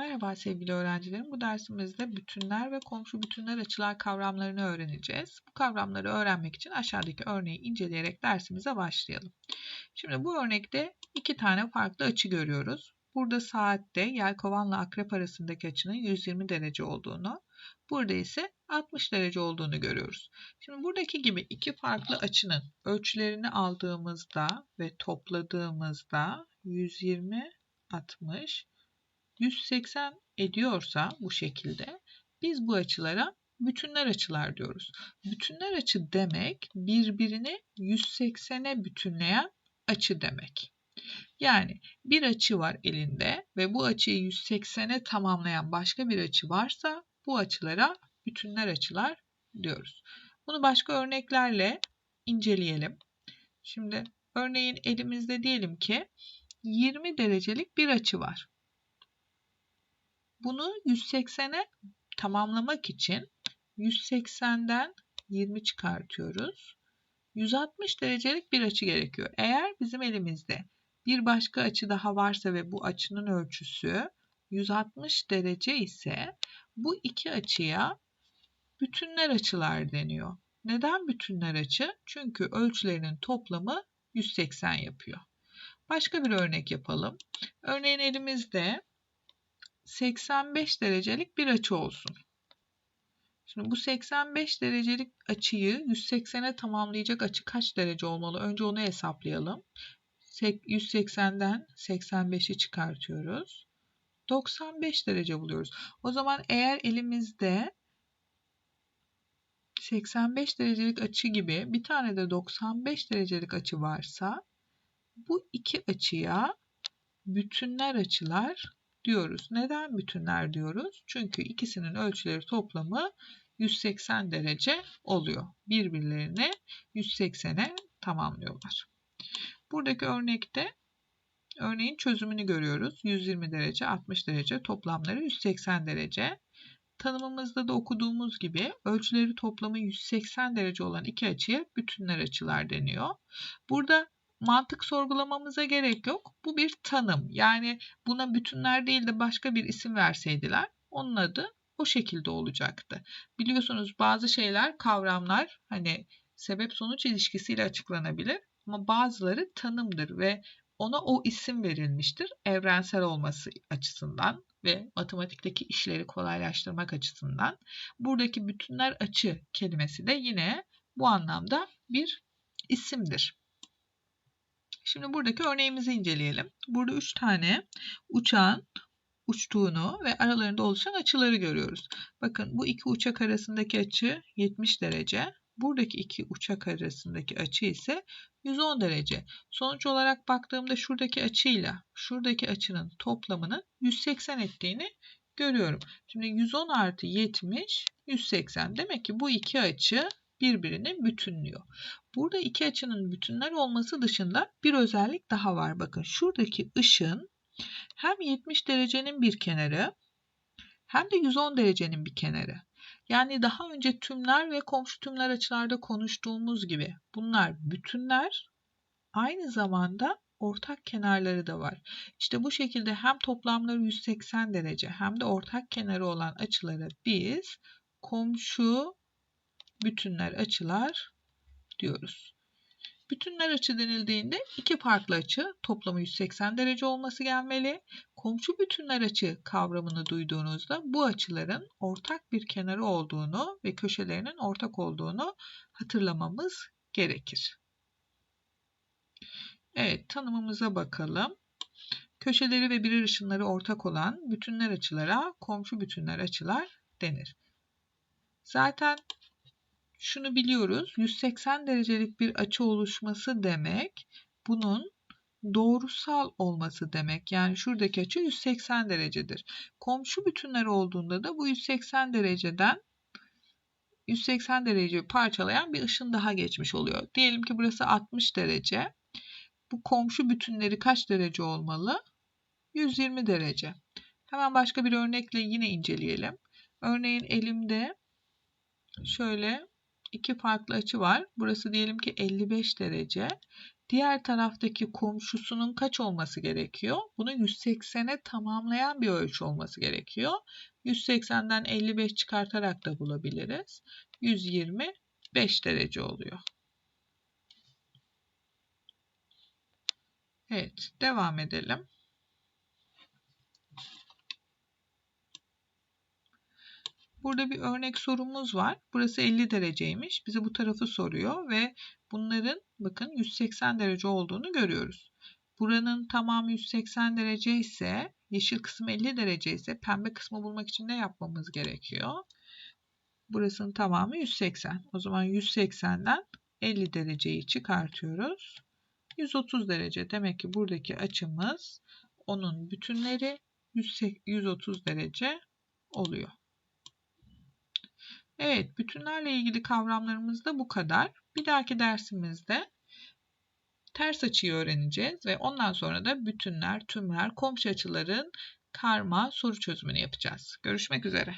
Merhaba sevgili öğrencilerim. Bu dersimizde bütünler ve komşu bütünler açılar kavramlarını öğreneceğiz. Bu kavramları öğrenmek için aşağıdaki örneği inceleyerek dersimize başlayalım. Şimdi bu örnekte iki tane farklı açı görüyoruz. Burada saatte yelkovanla akrep arasındaki açının 120 derece olduğunu, burada ise 60 derece olduğunu görüyoruz. Şimdi buradaki gibi iki farklı açının ölçülerini aldığımızda ve topladığımızda 120, 60, 180 ediyorsa bu şekilde biz bu açılara bütünler açılar diyoruz. Bütünler açı demek birbirini 180'e bütünleyen açı demek. Yani bir açı var elinde ve bu açıyı 180'e tamamlayan başka bir açı varsa bu açılara bütünler açılar diyoruz. Bunu başka örneklerle inceleyelim. Şimdi örneğin elimizde diyelim ki 20 derecelik bir açı var. Bunu 180'e tamamlamak için 180'den 20 çıkartıyoruz. 160 derecelik bir açı gerekiyor. Eğer bizim elimizde bir başka açı daha varsa ve bu açının ölçüsü 160 derece ise bu iki açıya bütünler açılar deniyor. Neden bütünler açı? Çünkü ölçülerinin toplamı 180 yapıyor. Başka bir örnek yapalım. Örneğin elimizde 85 derecelik bir açı olsun. Şimdi bu 85 derecelik açıyı 180'e tamamlayacak açı kaç derece olmalı? Önce onu hesaplayalım. 180'den 85'i çıkartıyoruz. 95 derece buluyoruz. O zaman eğer elimizde 85 derecelik açı gibi bir tane de 95 derecelik açı varsa bu iki açıya bütünler açılar diyoruz. Neden bütünler diyoruz? Çünkü ikisinin ölçüleri toplamı 180 derece oluyor. Birbirlerini 180'e tamamlıyorlar. Buradaki örnekte örneğin çözümünü görüyoruz. 120 derece, 60 derece, toplamları 180 derece. Tanımımızda da okuduğumuz gibi ölçüleri toplamı 180 derece olan iki açıya bütünler açılar deniyor. Burada mantık sorgulamamıza gerek yok. Bu bir tanım. Yani buna bütünler değil de başka bir isim verseydiler onun adı o şekilde olacaktı. Biliyorsunuz bazı şeyler, kavramlar hani sebep sonuç ilişkisiyle açıklanabilir ama bazıları tanımdır ve ona o isim verilmiştir evrensel olması açısından ve matematikteki işleri kolaylaştırmak açısından. Buradaki bütünler açı kelimesi de yine bu anlamda bir isimdir. Şimdi buradaki örneğimizi inceleyelim. Burada 3 tane uçağın uçtuğunu ve aralarında oluşan açıları görüyoruz. Bakın bu iki uçak arasındaki açı 70 derece. Buradaki iki uçak arasındaki açı ise 110 derece. Sonuç olarak baktığımda şuradaki açıyla şuradaki açının toplamının 180 ettiğini görüyorum. Şimdi 110 artı 70 180. Demek ki bu iki açı birbirini bütünlüyor. Burada iki açının bütünler olması dışında bir özellik daha var. Bakın şuradaki ışın hem 70 derecenin bir kenarı hem de 110 derecenin bir kenarı. Yani daha önce tümler ve komşu tümler açılarda konuştuğumuz gibi bunlar bütünler aynı zamanda ortak kenarları da var. İşte bu şekilde hem toplamları 180 derece hem de ortak kenarı olan açılara biz komşu bütünler açılar diyoruz. Bütünler açı denildiğinde iki farklı açı toplamı 180 derece olması gelmeli. Komşu bütünler açı kavramını duyduğunuzda bu açıların ortak bir kenarı olduğunu ve köşelerinin ortak olduğunu hatırlamamız gerekir. Evet tanımımıza bakalım. Köşeleri ve birer ışınları ortak olan bütünler açılara komşu bütünler açılar denir. Zaten şunu biliyoruz. 180 derecelik bir açı oluşması demek bunun doğrusal olması demek. Yani şuradaki açı 180 derecedir. Komşu bütünler olduğunda da bu 180 dereceden 180 derece parçalayan bir ışın daha geçmiş oluyor. Diyelim ki burası 60 derece. Bu komşu bütünleri kaç derece olmalı? 120 derece. Hemen başka bir örnekle yine inceleyelim. Örneğin elimde şöyle iki farklı açı var. Burası diyelim ki 55 derece. diğer taraftaki komşusunun kaç olması gerekiyor? Bunu 180'e tamamlayan bir ölçü olması gerekiyor. 180'den 55 çıkartarak da bulabiliriz. 125 derece oluyor. Evet, devam edelim. Burada bir örnek sorumuz var. Burası 50 dereceymiş. Bize bu tarafı soruyor ve bunların bakın 180 derece olduğunu görüyoruz. Buranın tamamı 180 derece ise yeşil kısmı 50 derece ise pembe kısmı bulmak için ne yapmamız gerekiyor? Burasının tamamı 180. O zaman 180'den 50 dereceyi çıkartıyoruz. 130 derece. Demek ki buradaki açımız onun bütünleri 130 derece oluyor. Evet, bütünlerle ilgili kavramlarımız da bu kadar. Bir dahaki dersimizde ters açıyı öğreneceğiz ve ondan sonra da bütünler, tümler, komşu açıların karma soru çözümünü yapacağız. Görüşmek üzere.